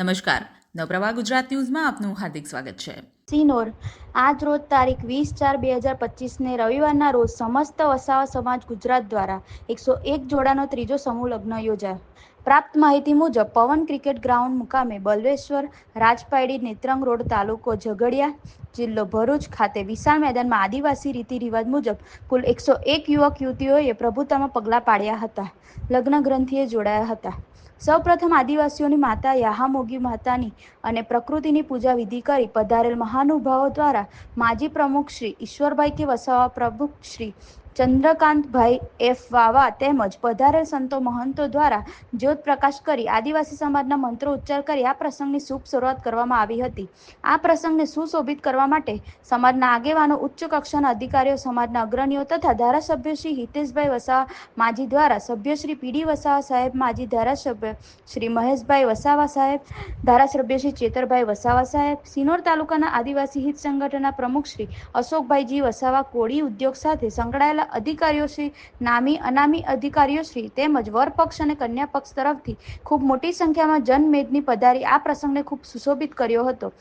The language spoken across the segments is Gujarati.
નમસ્કાર. નવપ્રવાહ ગુજરાત ન્યૂઝમાં આપનું હાર્દિક સ્વાગત છે. સિનોર, આજ રોજ તારીખ વીસ ચાર બે હજાર પચીસને રવિવારના રોજ સમસ્ત વસાવા સમાજ ગુજરાત દ્વારા એકસો એક જોડાનો ત્રીજો સમૂહ લગ્ન યોજાયો. પ્રાપ્ત માહિતી મુજબ, પવન ક્રિકેટ ગ્રાઉન્ડ મુકામે બલવેશ્વર, રાજપાયડી, નેત્રંગ રોડ તાલુકો ઝઘડિયા જિલ્લો ભરૂચ ખાતે વિશાળ મેદાનમાં આદિવાસી રીતિ રિવાજ મુજબ કુલ એકસો એક યુવક યુવતીઓએ પ્રભુતામાં પગલાં પાડ્યા હતા. લગ્ન ગ્રંથિએ જોડાયા હતા. સૌપ્રથમ આદિવાસીઓની માતા યાહામોગી માતાની અને પ્રકૃતિની પૂજા વિધિ કરી પધારેલ મહાનુભાવો દ્વારા માજી પ્રમુખ શ્રી ઈશ્વરભાઈ કે વસાવા પ્રમુખ શ્રી ચંદ્રકાંતભાઈ એફ વાવા તેમજ પધારેલ સંતો મહંતો દ્વારા જ્યોત પ્રકાશ કરી આદિવાસી સમાજના મંત્રો ઉચ્ચાર કરી આ પ્રસંગની શુભ શરૂઆત કરવામાં આવી હતી. આ પ્રસંગને સુશોભિત કરવા માટે સમાજના આગેવાનો, ઉચ્ચ કક્ષાના અધિકારીઓ, સમાજના અગ્રણીઓ તથા ધારાસભ્ય શ્રી હિતેશભાઈ વસાવા માજી દ્વારા, સભ્ય શ્રી પીડી વસાવા સાહેબ માજી, ધારાસભ્ય શ્રી મહેશભાઈ વસાવા સાહેબ, ધારાસભ્ય શ્રી ચેતરભાઈ વસાવા સાહેબ, સિનોર તાલુકાના આદિવાસી હિત સંગઠનના પ્રમુખ શ્રી અશોકભાઈજી વસાવા કોળી ઉદ્યોગ સાથે સંકળાયેલા અધિકારીઓ શ્રી, નામી, અનામી અધિકારીઓ શ્રી તેમજ વર પક્ષ અને કન્યા પક્ષ તરફથી ખૂબ મોટી સંખ્યામાં જનમેદની પધારી આ પ્રસંગને ખૂબ સુશોભિત કર્યો હતો.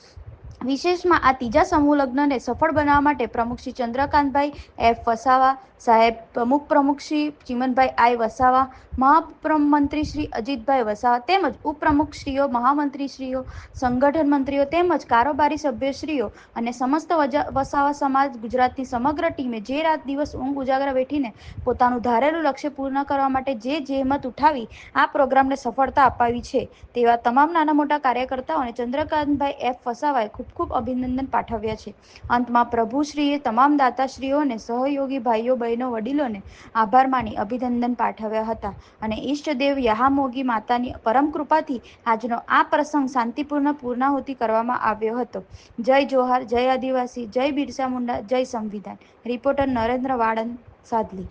વિશેષમાં આ ત્રીજા સમૂહ લગ્નને સફળ બનાવવા માટે પ્રમુખ શ્રી ચંદ્રકાંતભાઈ એફ વસાવા, સાહેબ પ્રમુખ પ્રમુખ શ્રી ચીમનભાઈ આઈ વસાવા મહાપ્રમંત્રી શ્રી અજીતભાઈ વસાવા તેમજ ઉપપ્રમુખશ્રીઓ, મહામંત્રીશ્રીઓ, સંગઠન મંત્રીઓ તેમજ કારોબારી સભ્યશ્રીઓ અને સમસ્ત વસાવા સમાજ ગુજરાતની સમગ્ર ટીમે જે રાત દિવસ ઊંઘ ઉજાગરા બેઠીને પોતાનું ધારેલું લક્ષ્ય પૂર્ણ કરવા માટે જે જહેમત ઉઠાવી, આ પ્રોગ્રામને સફળતા અપાવી છે તેવા તમામ નાના મોટા કાર્યકર્તાઓને ચંદ્રકાંતભાઈ એફ વસાવાએ ખૂબ ખૂબ અભિનંદન પાઠવ્યા છે. અંતમાં પ્રભુશ્રીએ તમામ દાતાશ્રીઓને સહયોગી ભાઈઓ, બહેનો, વડીલોને આભાર માની અભિનંદન પાઠવ્યા હતા અને ઈષ્ટદેવ યાહામોગી માતાની પરમ કૃપાથી આજનો આ પ્રસંગ શાંતિપૂર્ણ પૂર્ણાહુતિ કરવામાં આવ્યો હતો. જય જોહાર, જય આદિવાસી, જય બિરસા મુંડા, જય સંવિધાન. રિપોર્ટર નરેન્દ્ર વાળંદ, સાદલી.